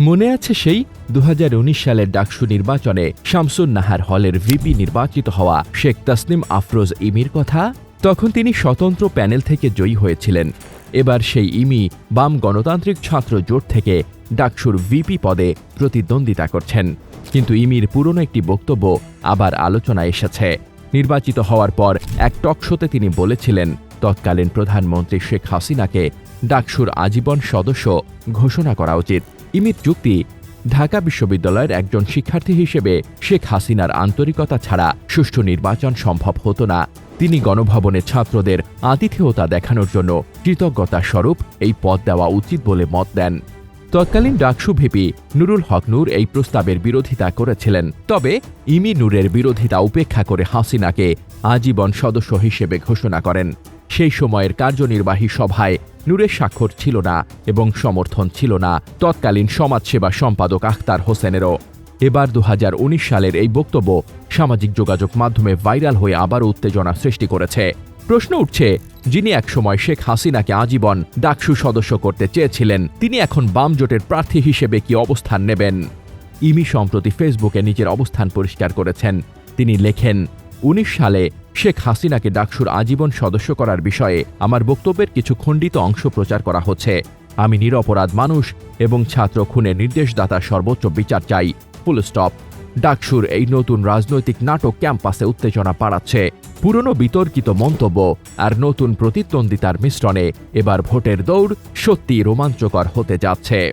মনে আছে সেই দু হাজার উনিশ সালের ডাকসু নির্বাচনে শামসুন নাহার হলের ভিপি নির্বাচিত হওয়া শেখ তাসনিম আফরোজ ইমির কথা? তখন তিনি স্বতন্ত্র প্যানেল থেকে জয়ী হয়েছিলেন। এবার সেই ইমি বাম গণতান্ত্রিক ছাত্র জোট থেকে ডাকসুর ভিপি পদে প্রতিদ্বন্দ্বিতা করছেন। কিন্তু ইমির পুরনো একটি বক্তব্য আবার আলোচনায় এসেছে। নির্বাচিত হওয়ার পর এক টকশোতে তিনি বলেছিলেন, তৎকালীন প্রধানমন্ত্রী শেখ হাসিনাকে ডাকসুর আজীবন সদস্য ঘোষণা করা উচিত। ইমির যুক্তি, ঢাকা বিশ্ববিদ্যালয়ের একজন শিক্ষার্থী হিসেবে শেখ হাসিনার আন্তরিকতা ছাড়া সুষ্ঠু নির্বাচন সম্ভব হতো না। তিনি গণভবনে ছাত্রদের আতিথেয়তা দেখানোর জন্য কৃতজ্ঞতা স্বরূপ এই পদ দেওয়া উচিত বলে মত দেন। তৎকালীন ডাকসু ভিপি নুরুল হক নূর এই প্রস্তাবের বিরোধিতা করেছিলেন। তবে ইমি নূরের বিরোধিতা উপেক্ষা করে হাসিনাকে আজীবন সদস্য হিসেবে ঘোষণা করেন। সেই সময়ের কার্যনির্বাহী সভায় নূরের স্বাক্ষর ছিল না এবং সমর্থন ছিল না তৎকালীন সমাজসেবা সম্পাদক আখতার হোসেনেরও। এবার দু হাজার উনিশ সালের এই বক্তব্য সামাজিক যোগাযোগ মাধ্যমে ভাইরাল হয়ে আবারও উত্তেজনা সৃষ্টি করেছে। প্রশ্ন উঠছে, যিনি একসময় শেখ হাসিনাকে আজীবন ডাকসু সদস্য করতে চেয়েছিলেন, তিনি এখন বাম জোটের প্রার্থী হিসেবে কি অবস্থান নেবেন? ইমি সম্প্রতি ফেসবুকে নিজের অবস্থান পরিষ্কার করেছেন। তিনি লেখেন সালে শেখ হাসিনাকে ডাকসুর আজীবন সদস্য করার বিষয়ে আমার বক্তব্যের কিছু খণ্ডিত অংশ প্রচার করা হচ্ছে। আমি নিরপরাধ মানুষ এবং ছাত্র খুনের নির্দেশদাতা সর্বোচ্চ বিচার চাই। ফুল স্টপ ডাকসুর এই নতুন রাজনৈতিক নাটক ক্যাম্পাসে উত্তেজনা বাড়াচ্ছে। পুরনো বিতর্কিত মন্তব্য আর নতুন প্রতিদ্বন্দ্বিতার মিশ্রণে এবার ভোটের দৌড় সত্যি রোমাঞ্চকর হতে যাচ্ছে।